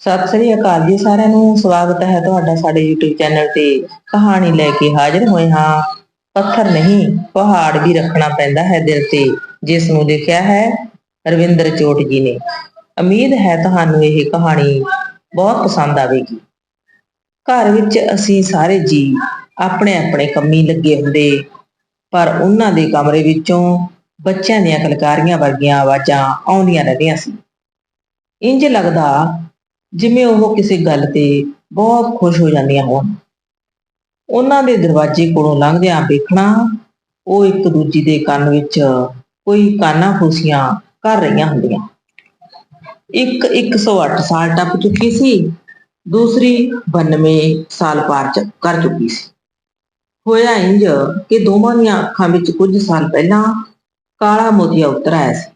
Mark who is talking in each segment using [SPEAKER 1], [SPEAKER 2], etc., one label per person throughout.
[SPEAKER 1] ਸਤਿ ਸ੍ਰੀ ਅਕਾਲ ਜੀ ਸਾਰਿਆਂ ਨੂੰ। ਸਵਾਗਤ ਹੈ ਤੁਹਾਡਾ ਸਾਡੇ YouTube ਚੈਨਲ ਤੇ। ਕਹਾਣੀ ਲੈ ਕੇ ਹਾਜ਼ਰ ਹੋਏ ਹਾਂ। ਪੱਥਰ ਨਹੀਂ, ਪਹਾੜ ਵੀ ਰੱਖਣਾ ਪੈਂਦਾ ਹੈ ਦਿਲ ਤੇ, ਜਿਸ ਨੂੰ ਲਿਖਿਆ ਹੈ ਰਵਿੰਦਰ ਚੋਟ ਜੀ ਨੇ। ਉਮੀਦ ਹੈ ਤੁਹਾਨੂੰ ਇਹ ਕਹਾਣੀ ਬਹੁਤ ਪਸੰਦ ਆਵੇਗੀ। ਘਰ ਵਿੱਚ ਅਸੀਂ ਸਾਰੇ ਜੀ ਆਪਣੇ ਆਪਣੇ ਕੰਮੀ ਲੱਗੇ ਹੁੰਦੇ। ਪਰ ਉਹਨਾਂ ਦੇ ਕਮਰੇ ਵਿੱਚੋਂ ਬੱਚਿਆਂ ਦੀਆਂ ਕਲਕਾਰੀਆਂ ਵਰਗੀਆਂ ਆਵਾਜ਼ਾਂ ਆਉਂਦੀਆਂ ਰਹਿੰਦੀਆਂ ਸੀ। ਇੰਜ ਲੱਗਦਾ ਜਿਵੇਂ ਉਹ ਕਿਸੇ ਗੱਲ ਤੇ ਬਹੁਤ ਖੁਸ਼ ਹੋ ਜਾਂਦੀਆਂ ਹੋਣ। ਉਹਨਾਂ ਦੇ ਦਰਵਾਜ਼ੇ ਕੋਲੋਂ ਲੰਘਦਿਆਂ ਵੇਖਣਾ, ਉਹ ਇੱਕ ਦੂਜੀ ਦੇ ਕੰਨ ਵਿੱਚ ਕੋਈ ਕਾਨਾ ਖੁਸ਼ੀਆਂ ਕਰ ਰਹੀਆਂ ਹੁੰਦੀਆਂ। ਇੱਕ 108 ਸਾਲ ਟੱਪ ਚੁੱਕੀ ਸੀ, ਦੂਸਰੀ 92 ਸਾਲ ਪਾਰ ਚ- ਕਰ ਚੁੱਕੀ ਸੀ। ਹੋਇਆ ਇੰਜ ਕਿ ਦੋਵਾਂ ਦੀਆਂ ਅੱਖਾਂ ਵਿੱਚ ਕੁਝ ਸਾਲ ਪਹਿਲਾਂ ਕਾਲਾ ਮੋਤੀਆ ਉਤਰ ਆਇਆ ਸੀ।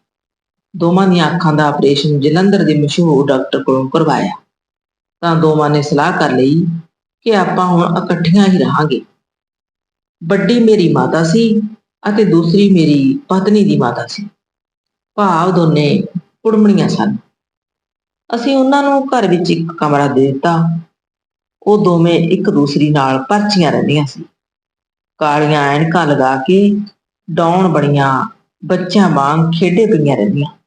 [SPEAKER 1] ਦੋਵਾਂ ਦੀਆਂ ਅੱਖਾਂ ਦਾ ਆਪਰੇਸ਼ਨ ਜਲੰਧਰ ਦੇ ਮਸ਼ਹੂਰ ਡਾਕਟਰ ਕੋਲੋਂ ਕਰਵਾਇਆ। ਤਾਂ ਦੋਵਾਂ ਨੇ ਸਲਾਹ ਕਰ ਲਈ ਕਿ ਆਪਾਂ ਹੁਣ ਇਕੱਠੀਆਂ ਹੀ ਰਹਾਂਗੇ। ਵੱਡੀ ਮੇਰੀ ਮਾਤਾ ਸੀ ਅਤੇ ਦੂਸਰੀ ਮੇਰੀ ਪਤਨੀ ਦੀ ਮਾਤਾ ਸੀ। ਭਾਵ ਦੋਨੇ ਕੁੜਮਣੀਆਂ ਸਨ। ਅਸੀਂ ਉਹਨਾਂ ਨੂੰ ਘਰ ਵਿੱਚ ਇੱਕ ਕਮਰਾ ਦੇ ਦਿੱਤਾ। ਉਹ ਦੋਵੇਂ ਇੱਕ ਦੂਸਰੀ ਨਾਲ ਪਰਚੀਆਂ ਰਹਿੰਦੀਆਂ ਸੀ। ਕਾਲੀਆਂ ਐਨਕਾਂ ਲਗਾ ਕੇ ਡਾਉਣ ਬੜੀਆਂ ਬੱਚਿਆਂ ਵਾਂਗ ਖੇਡੇ ਪਈਆਂ ਰਹਿੰਦੀਆਂ।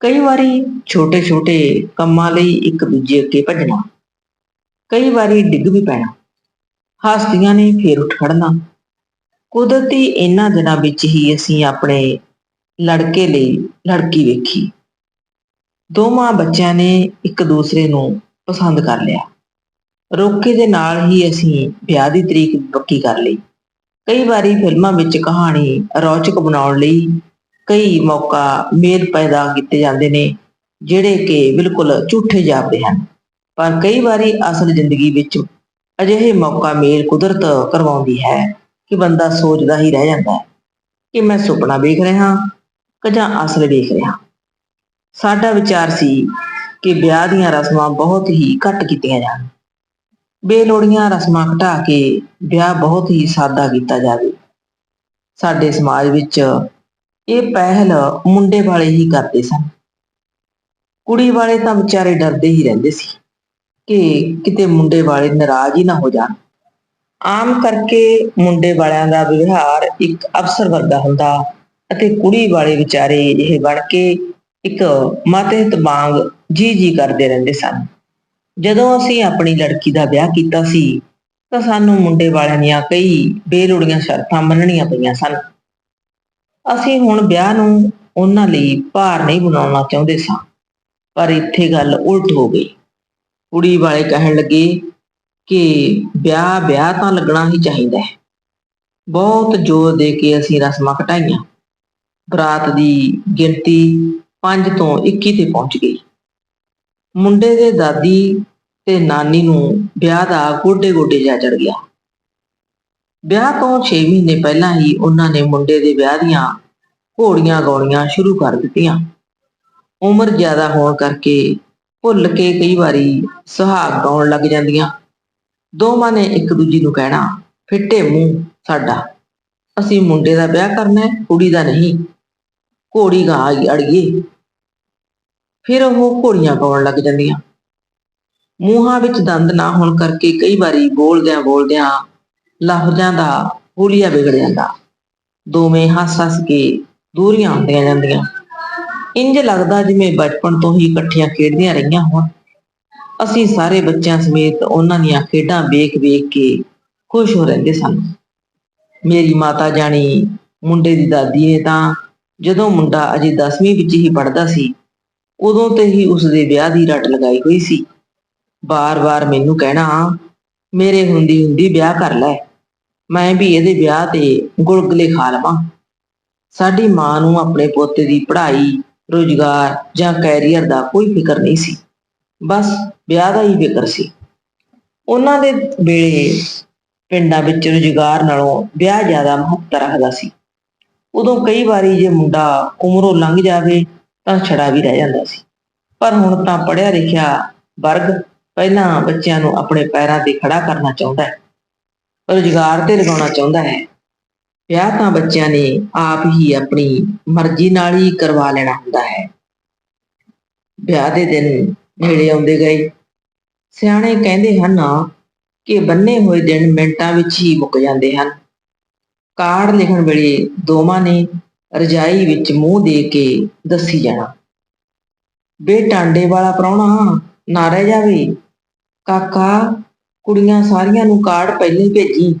[SPEAKER 1] ਕਈ ਵਾਰੀ ਛੋਟੇ-ਛੋਟੇ ਕੰਮਾਂ ਲਈ ਇੱਕ ਦੂਜੇ ਅੱਗੇ ਭੱਜਣਾ। ਕਈ ਵਾਰੀ ਡਿੱਗ ਵੀ ਪੈਣਾ। ਹਸਤੀਆਂ ਨੇ ਫੇਰ ਉੱਠ ਖੜਨਾ ਕੁਦਰਤੀ ਇਹਨਾਂ ਦਿਨਾਂ ਵਿੱਚ ਹੀ ਅਸੀਂ ਆਪਣੇ ਲੜਕੇ ਲਈ ਲੜਕੀ ਵੇਖੀ। ਦੋਵਾਂ ਬੱਚਿਆਂ ਨੇ ਇੱਕ ਦੂਸਰੇ ਨੂੰ ਪਸੰਦ ਕਰ ਲਿਆ। ਰੋਕੇ ਦੇ ਨਾਲ ਹੀ ਅਸੀਂ ਵਿਆਹ ਦੀ ਤਰੀਕ ਪੱਕੀ ਕਰ ਲਈ। ਕਈ ਵਾਰੀ ਫਿਲਮਾਂ ਵਿੱਚ ਕਹਾਣੀ ਰੌਚਕ ਬਣਾਉਣ ਲਈ ਕਈ ਮੌਕਾ ਮੇਲ ਪੈਦਾ ਕੀਤੇ ਜਾਂਦੇ ਨੇ, ਜਿਹੜੇ ਕਿ ਬਿਲਕੁਲ ਝੂਠੇ ਜਾਪਦੇ ਹਨ। ਪਰ ਕਈ ਵਾਰੀ ਅਸਲ ਜ਼ਿੰਦਗੀ ਵਿੱਚ ਅਜਿਹੇ ਮੌਕਾ ਮੇਲ ਕੁਦਰਤ ਕਰਵਾਉਂਦੀ ਹੈ ਕਿ ਬੰਦਾ ਸੋਚਦਾ ਹੀ ਰਹਿ ਜਾਂਦਾ ਹੈ ਕਿ ਮੈਂ ਸੁਪਨਾ ਵੇਖ ਰਿਹਾ ਕਿ ਜਾਂ ਅਸਲ ਵੇਖ ਰਿਹਾ ਸਾਡਾ ਵਿਚਾਰ ਸੀ ਕਿ ਵਿਆਹ ਦੀਆਂ ਰਸਮਾਂ ਬਹੁਤ ਹੀ ਘੱਟ ਕੀਤੀਆਂ ਜਾਣ। ਬੇਲੋੜੀਆਂ ਰਸਮਾਂ ਘਟਾ ਕੇ ਵਿਆਹ ਬਹੁਤ ਹੀ ਸਾਦਾ ਕੀਤਾ ਜਾਵੇ। ਸਾਡੇ ਸਮਾਜ ਵਿੱਚ ਇਹ ਪਹਿਲ ਮੁੰਡੇ ਵਾਲੇ ਹੀ ਕਰਦੇ ਸਨ। ਕੁੜੀ ਵਾਲੇ ਤਾਂ ਵਿਚਾਰੇ ਡਰਦੇ ਹੀ ਰਹਿੰਦੇ ਸੀ ਕਿ ਕਿਤੇ ਮੁੰਡੇ ਵਾਲੇ ਨਾਰਾਜ਼ ਹੀ ਨਾ ਹੋ ਜਾਣ। ਆਮ ਕਰਕੇ ਮੁੰਡੇ ਵਾਲਿਆਂ ਦਾ ਵਿਵਹਾਰ ਇੱਕ ਅਫਸਰ ਵਰਗਾ ਹੁੰਦਾ ਅਤੇ ਕੁੜੀ ਵਾਲੇ ਵਿਚਾਰੇ ਇਹ ਬਣ ਕੇ ਇੱਕ ਮਾਤਹਿਤ ਵਾਂਗ ਜੀ ਜੀ ਕਰਦੇ ਰਹਿੰਦੇ ਸਨ। ਜਦੋਂ ਅਸੀਂ ਆਪਣੀ ਲੜਕੀ ਦਾ ਵਿਆਹ ਕੀਤਾ ਸੀ ਤਾਂ ਸਾਨੂੰ ਮੁੰਡੇ ਵਾਲਿਆਂ ਦੀਆਂ ਕਈ ਬੇਲੋੜੀਆਂ ਸ਼ਰਤਾਂ ਮੰਨਣੀਆਂ ਪਈਆਂ ਸਨ। ਅਸੀਂ ਹੁਣ ਵਿਆਹ ਨੂੰ ਉਹਨਾਂ ਲਈ ਭਾਰ ਨਹੀਂ ਬਣਾਉਣਾ ਚਾਹੁੰਦੇ ਸਾਂ। ਪਰ ਇੱਥੇ ਗੱਲ ਉਲਟ ਹੋ ਗਈ। ਕੁੜੀ ਵਾਲੇ ਕਹਿਣ ਲੱਗੇ ਕਿ ਵਿਆਹ ਵਿਆਹ ਤਾਂ ਲੱਗਣਾ ਹੀ ਚਾਹੀਦਾ ਹੈ। ਬਹੁਤ ਜ਼ੋਰ ਦੇ ਕੇ ਅਸੀਂ ਰਸਮਾਂ ਘਟਾਈਆਂ ਬਰਾਤ ਦੀ ਗਿਣਤੀ 5 ਤੋਂ 21 ਤੇ ਪਹੁੰਚ ਗਈ। ਮੁੰਡੇ ਦੇ ਦਾਦੀ ਤੇ ਨਾਨੀ ਨੂੰ ਵਿਆਹ ਦਾ ਗੋਡੇ ਗੋਡੇ ਜਾ ਚੜ ਗਿਆ। ਵਿਆਹ ਤੋਂ 6 ਮਹੀਨੇ ਪਹਿਲਾਂ ਹੀ ਉਹਨਾਂ ਨੇ ਮੁੰਡੇ ਦੇ ਵਿਆਹ ਦੀਆਂ ਘੋੜੀਆਂ ਗਾਉਣੀਆਂ ਸ਼ੁਰੂ ਕਰ ਦਿੱਤੀਆਂ। ਉਮਰ ਜ਼ਿਆਦਾ ਹੋਣ ਕਰਕੇ ਭੁੱਲ ਕੇ ਕਈ ਵਾਰੀ ਸੁਹਾਗ ਗਾਉਣ ਲੱਗ ਜਾਂਦੀਆਂ। ਦੋਵਾਂ ਨੇ ਇੱਕ ਦੂਜੀ ਨੂੰ ਕਹਿਣਾ, ਫਿੱਟੇ ਮੂੰਹ ਸਾਡਾ। ਅਸੀਂ ਮੁੰਡੇ ਦਾ ਵਿਆਹ ਕਰਨਾ ਹੈ, ਕੁੜੀ ਦਾ ਨਹੀਂ। ਘੋੜੀ ਗਾ ਅੜੀਏ। ਫਿਰ ਉਹ ਘੋੜੀਆਂ ਗਾਉਣ ਲੱਗ ਜਾਂਦੀਆਂ। ਮੂੰਹਾਂ ਵਿੱਚ ਦੰਦ ਨਾ ਹੋਣ ਕਰਕੇ ਕਈ ਵਾਰੀ ਬੋਲਦਿਆਂ ਬੋਲਦਿਆਂ ਲਫ਼ਜ਼ਾਂ ਦਾ ਹੁਲੀਆ ਵਿਗੜ ਜਾਂਦਾ ਦੋਵੇਂ ਹੱਸ-ਹੱਸ ਕੇ ਦੂਰੀਆਂ ਹੁੰਦੀਆਂ ਜਾਂਦੀਆਂ। ਇੰਜ ਲੱਗਦਾ ਜਿਵੇਂ ਬਚਪਨ ਤੋਂ ਹੀ ਇਕੱਠੀਆਂ ਖੇਡਦੀਆਂ ਰਹੀਆਂ ਹੋਣ। ਅਸੀਂ ਸਾਰੇ ਬੱਚਿਆਂ ਸਮੇਤ ਉਹਨਾਂ ਦੀਆਂ ਖੇਡਾਂ ਵੇਖ-ਵੇਖ ਕੇ ਖੁਸ਼ ਹੋ ਰਹਿੰਦੇ ਸਨ। ਮੇਰੀ ਮਾਤਾ ਜਾਣੀ ਮੁੰਡੇ ਦੀ ਦਾਦੀ ਨੇ ਤਾਂ ਜਦੋਂ ਮੁੰਡਾ ਅਜੇ 10ਵੀਂ ਵਿੱਚ ਹੀ ਪੜ੍ਹਦਾ ਸੀ, ਉਦੋਂ ਤੇ ਹੀ ਉਸ ਦੇ ਵਿਆਹ ਦੀ ਰੱਟ ਲਗਾਈ ਹੋਈ ਸੀ। ਬਾਰ-ਬਾਰ ਮੈਨੂੰ ਕਹਿਣਾ, ਮੇਰੇ ਹੁੰਦੀ ਹੁੰਦੀ ਵਿਆਹ ਕਰ ਲੈ। ਮੈਂ ਵੀ ਇਹਦੇ ਵਿਆਹ ਤੇ ਗੁਲਗੁਲੇ ਖਾ ਲਵਾਂ। ਸਾਡੀ ਮਾਂ ਨੂੰ ਆਪਣੇ ਪੋਤੇ ਦੀ ਪੜ੍ਹਾਈ, ਰੋਜ਼ਗਾਰ ਜਾਂ ਕੈਰੀਅਰ ਦਾ ਕੋਈ ਫਿਕਰ ਨਹੀਂ ਸੀ। ਬਸ ਵਿਆਹ ਦਾ ਹੀ ਫਿਕਰ ਸੀ। ਉਹਨਾਂ ਦੇ ਵੇਲੇ ਪਿੰਡਾਂ ਵਿੱਚ ਰੁਜ਼ਗਾਰ ਨਾਲੋਂ ਵਿਆਹ ਜ਼ਿਆਦਾ ਮਹੱਤਵ ਰੱਖਦਾ ਸੀ। ਉਦੋਂ ਕਈ ਵਾਰੀ ਜੇ ਮੁੰਡਾ ਉਮਰੋਂ ਲੰਘ ਜਾਵੇ ਤਾਂ ਛੜਾ ਵੀ ਰਹਿ ਜਾਂਦਾ ਸੀ। ਪਰ ਹੁਣ ਤਾਂ ਪੜ੍ਹਿਆ ਲਿਖਿਆ ਵਰਗ ਪਹਿਲਾਂ ਬੱਚਿਆਂ ਨੂੰ ਆਪਣੇ ਪੈਰਾਂ ਤੇ ਖੜਾ ਕਰਨਾ ਚਾਹੁੰਦਾ ਹੈ। ਰੁਜ਼ਗਾਰ ਤੇ ਲਗਾਉਣਾ ਚਾਹੁੰਦਾ ਹੈ। ਵਿਆਹ ਤਾਂ ਬੱਚਿਆਂ ਨੇ ਆਪ ਹੀ ਆਪਣੀ ਮਰਜ਼ੀ ਨਾਲ ਹੀ ਕਰਵਾ ਲੈਣਾ ਹੁੰਦਾ ਹੈ। ਵਿਆਹ ਦੇ ਦਿਨ ਨੇੜੇ ਆਉਂਦੇ ਗਏ। ਸਿਆਣੇ ਕਹਿੰਦੇ ਹਨ ਕਿ ਬੰਨੇ ਹੋਏ ਦਿਨ ਮਿੰਟਾਂ ਵਿੱਚ ਹੀ ਮੁੱਕ ਜਾਂਦੇ ਹਨ। ਕਾਰਡ ਲਿਖਣ ਵੇਲੇ ਦੋਵਾਂ ਨੇ ਰਜਾਈ ਵਿੱਚ ਮੂੰਹ ਦੇ ਕੇ ਦੱਸੀ ਜਾਣਾ, ਬੇ ਟਾਂਡੇ ਵਾਲਾ ਪ੍ਰਾਹੁਣਾ, ਨਾ ਰਹਿ ਜਾਵੇ। ਕਾਕਾ ਕੁੜੀਆਂ ਸਾਰੀਆਂ ਨੂੰ ਕਾਰਡ ਪਹਿਲਾਂ ਭੇਜੀ।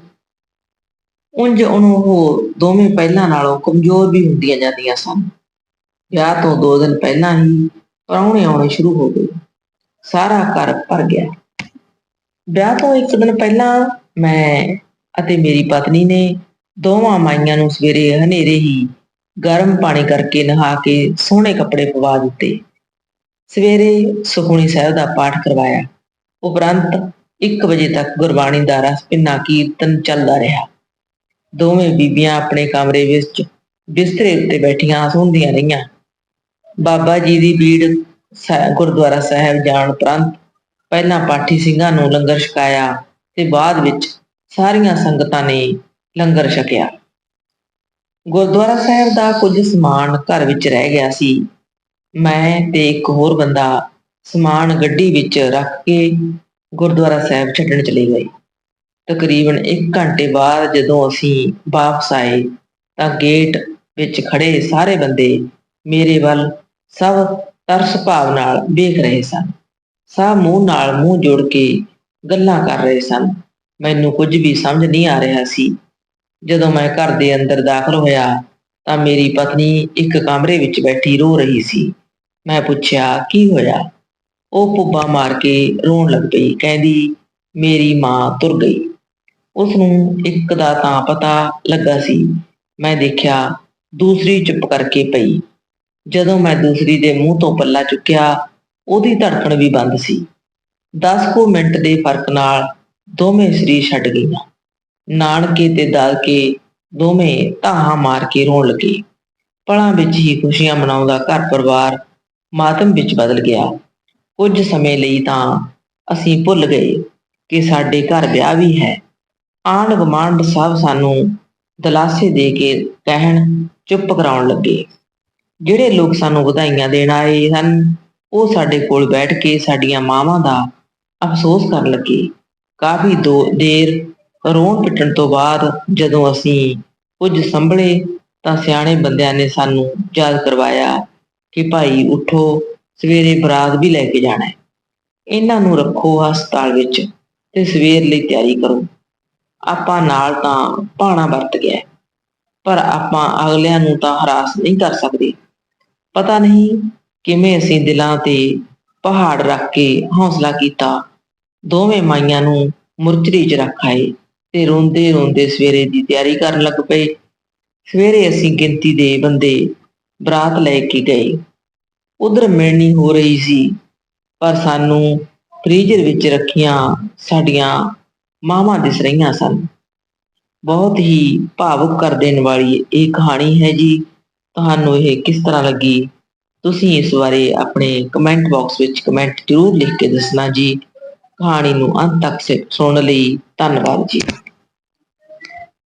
[SPEAKER 1] ਉਂਝ ਉਹਨੂੰ ਉਹ ਦੋਵੇਂ ਪਹਿਲਾਂ ਨਾਲੋਂ ਕਮਜ਼ੋਰ ਵੀ ਹੁੰਦੀਆਂ ਜਾਂਦੀਆਂ ਸਨ। ਵਿਆਹ ਤੋਂ ਦੋ ਦਿਨ ਪਹਿਲਾਂ ਹੀ ਪ੍ਰਾਹੁਣੇ ਆਉਣੇ ਸ਼ੁਰੂ ਹੋ ਗਏ। ਸਾਰਾ ਘਰ ਭਰ ਗਿਆ। ਵਿਆਹ ਤੋਂ ਇੱਕ ਦਿਨ ਪਹਿਲਾਂ ਮੈਂ ਅਤੇ ਮੇਰੀ ਪਤਨੀ ਨੇ ਦੋਵਾਂ ਮਾਈਆਂ ਨੂੰ ਸਵੇਰੇ ਹਨੇਰੇ ਹੀ ਗਰਮ ਪਾਣੀ ਕਰਕੇ ਨਹਾ ਕੇ ਸੋਹਣੇ ਕੱਪੜੇ ਪਵਾ ਦਿੱਤੇ। ਸਵੇਰੇ ਸੁਖਮਨੀ ਸਾਹਿਬ ਦਾ ਪਾਠ ਕਰਵਾਇਆ। ਉਪਰੰਤ 1 ਵਜੇ ਤੱਕ ਗੁਰਬਾਣੀ ਦਾ ਰਸ ਪਿੰਨਾ ਕੀਰਤਨ ਚੱਲਦਾ ਰਿਹਾ। ਦੋਵੇਂ ਬੀਬੀਆਂ ਆਪਣੇ ਕਮਰੇ ਵਿੱਚ ਬਿਸਤਰੇ ਉੱਤੇ ਬੈਠੀਆਂ ਸੁਣਦੀਆਂ ਰਹੀਆਂ। ਬਾਬਾ ਜੀ ਦੀ ਬੀੜ ਗੁਰਦੁਆਰਾ ਸਾਹਿਬ ਜਾਣ ਉਪਰੰਤ ਪਹਿਲਾਂ ਪਾਠੀ ਸਿੰਘਾਂ ਨੂੰ ਲੰਗਰ ਛਕਾਇਆ ਤੇ ਬਾਅਦ ਵਿੱਚ ਸਾਰੀਆਂ ਸੰਗਤਾਂ ਨੇ ਲੰਗਰ ਛਕਿਆ। ਗੁਰਦੁਆਰਾ ਸਾਹਿਬ ਦਾ ਕੁਝ ਸਮਾਨ ਘਰ ਵਿੱਚ ਰਹਿ ਗਿਆ ਸੀ। ਮੈਂ ਤੇ ਇੱਕ ਹੋਰ ਬੰਦਾ ਸਮਾਨ ਗੱਡੀ ਵਿੱਚ ਰੱਖ ਕੇ ਗੁਰਦੁਆਰਾ ਸਾਹਿਬ ਛੱਡਣ ਚਲੇ ਗਏ। ਤਕਰੀਬਨ 1 ਘੰਟੇ ਬਾਅਦ ਜਦੋਂ ਅਸੀਂ ਵਾਪਸ ਆਏ, ਤਾਂ ਗੇਟ ਵਿੱਚ ਖੜੇ ਸਾਰੇ ਬੰਦੇ ਮੇਰੇ ਵੱਲ ਸਭ ਤਰਸ ਭਾਵ ਨਾਲ ਵੇਖ ਰਹੇ ਸਨ। ਸਭ ਮੂੰਹ ਨਾਲ ਮੂੰਹ ਜੋੜ ਕੇ ਗੱਲਾਂ ਕਰ ਰਹੇ ਸਨ। ਮੈਨੂੰ ਕੁਝ ਵੀ ਸਮਝ ਨਹੀਂ ਆ ਰਿਹਾ ਸੀ। ਜਦੋਂ ਮੈਂ ਘਰ ਦੇ ਅੰਦਰ ਦਾਖਲ ਹੋਇਆ, ਤਾਂ ਮੇਰੀ ਪਤਨੀ ਇੱਕ ਕਮਰੇ ਵਿੱਚ ਬੈਠੀ ਰੋ ਰਹੀ ਸੀ। ਮੈਂ ਪੁੱਛਿਆ, ਕੀ ਹੋਇਆ? ਉਹ ਪੁੱਬਾ ਮਾਰ ਕੇ ਰੋਣ ਲੱਗ ਪਈ, ਕਹਿੰਦੀ, ਮੇਰੀ ਮਾਂ ਤੁਰ ਗਈ। ਉਸ ਨੂੰ ਇੱਕ ਦਾ ਤਾਂ ਪਤਾ ਲੱਗਾ ਸੀ। ਮੈਂ ਦੇਖਿਆ, ਦੂਸਰੀ ਚੁੱਪ ਕਰਕੇ ਪਈ। ਜਦੋਂ ਮੈਂ ਦੂਸਰੀ ਦੇ ਮੂੰਹ ਤੋਂ ਪੱਲਾ ਚੁੱਕਿਆ, ਉਹਦੀ ਧੜਕਣ ਵੀ ਬੰਦ ਸੀ। 10 ਕੁ ਮਿੰਟ ਦੇ ਫ਼ਰਕ ਨਾਲ ਦੋਵੇਂ ਸਰੀਰ ਛੱਡ ਗਈਆਂ। ਨਾਨਕੇ ਤੇ ਦਾਦਕੇ ਦੋਵੇਂ ਧਾਹਾਂ ਮਾਰ ਕੇ ਰੋਣ ਲੱਗੇ। ਪਲਾਂ ਵਿੱਚ ਹੀ ਖੁਸ਼ੀਆਂ ਮਨਾਉਂਦਾ ਘਰ ਪਰਿਵਾਰ ਮਾਤਮ ਵਿੱਚ ਬਦਲ ਗਿਆ। ਕੁਝ ਸਮੇਂ ਲਈ ਤਾਂ ਅਸੀਂ ਭੁੱਲ ਗਏ ਕਿ ਸਾਡੇ ਘਰ ਵਿਆਹ ਵੀ ਹੈ। ਆਂਢ ਗੁਆਂਢ ਸਭ ਸਾਨੂੰ ਦਲਾਸੇ ਦੇ ਕੇ ਕਹਿਣ, ਚੁੱਪ ਕਰਾਉਣ ਲੱਗੇ। ਜਿਹੜੇ ਲੋਕ ਸਾਨੂੰ ਵਧਾਈਆਂ ਦੇਣ ਆਏ ਹਨ, ਉਹ ਸਾਡੇ ਕੋਲ ਬੈਠ ਕੇ ਸਾਡੀਆਂ ਮਾਵਾਂ ਦਾ ਅਫਸੋਸ ਕਰਨ ਲੱਗੇ। ਕਾਫੀ ਦੋ ਦੇਰ ਰੋਣ ਪਿੱਟਣ ਤੋਂ ਬਾਅਦ ਜਦੋਂ ਅਸੀਂ ਕੁਝ ਸੰਭਲੇ ਤਾਂ ਸਿਆਣੇ ਬੰਦਿਆਂ ਨੇ ਸਾਨੂੰ ਯਾਦ ਕਰਵਾਇਆ ਕਿ ਭਾਈ ਉਠੋ ਸਵੇਰੇ ਬਰਾਤ ਵੀ ਲੈ ਕੇ ਜਾਣਾ ਹੈ। ਇਹਨਾਂ ਨੂੰ ਰੱਖੋ ਹਸਪਤਾਲ ਵਿੱਚ ਤੇ ਸਵੇਰ ਲਈ ਤਿਆਰੀ ਕਰੋ। ਆਪਾਂ ਨਾਲ ਤਾਂ ਪਾਣਾ ਵਰਤ ਗਿਆ ਪਰ ਆਪਾਂ ਅਗਲਿਆਂ ਨੂੰ ਤਾਂ ਹਰਾਸ ਨਹੀਂ ਕਰ ਸਕਦੇ। ਪਤਾ ਨਹੀਂ ਕਿਵੇਂ ਅਸੀਂ ਦਿਲਾਂ ਤੇ ਪਹਾੜ ਰੱਖ ਕੇ ਹੌਸਲਾ ਕੀਤਾ। ਦੋਵੇਂ ਮਾਈਆਂ ਨੂੰ ਮੁਰਚਰੀ 'ਚ ਰੱਖ ਆਏ ਤੇ ਰੋਂਦੇ ਰੋਂਦੇ ਸਵੇਰੇ ਦੀ ਤਿਆਰੀ ਕਰਨ ਲੱਗ ਪਏ। ਸਵੇਰੇ ਅਸੀਂ ਗਿਣਤੀ ਦੇ ਬੰਦੇ ਬਰਾਤ ਲੈ ਕੇ ਗਏ। ਉਧਰ ਮਿਲਣੀ ਹੋ ਰਹੀ ਸੀ, ਪਰ ਸਾਨੂੰ ਫ੍ਰੀਜ਼ਰ ਵਿੱਚ ਰੱਖੀਆਂ ਸਾਡੀਆਂ ਮਾਵਾਂ ਦਿਸ ਰਹੀਆਂ ਸਨ। ਬਹੁਤ ਹੀ ਭਾਵੁਕ ਕਰ ਦੇਣ ਵਾਲੀ ਇਹ ਕਹਾਣੀ ਹੈ ਜੀ। ਤੁਹਾਨੂੰ ਇਹ ਕਿਸ ਤਰ੍ਹਾਂ ਲੱਗੀ? ਤੁਸੀਂ ਇਸ ਬਾਰੇ ਆਪਣੇ ਕਮੈਂਟ ਬਾਕਸ ਵਿੱਚ ਕਮੈਂਟ ਜ਼ਰੂਰ ਲਿਖ ਕੇ ਦੱਸਣਾ ਜੀ। ਕਹਾਣੀ ਨੂੰ ਅੰਤ ਤੱਕ ਸੇ- ਸੁਣਨ ਲਈ ਧੰਨਵਾਦ ਜੀ।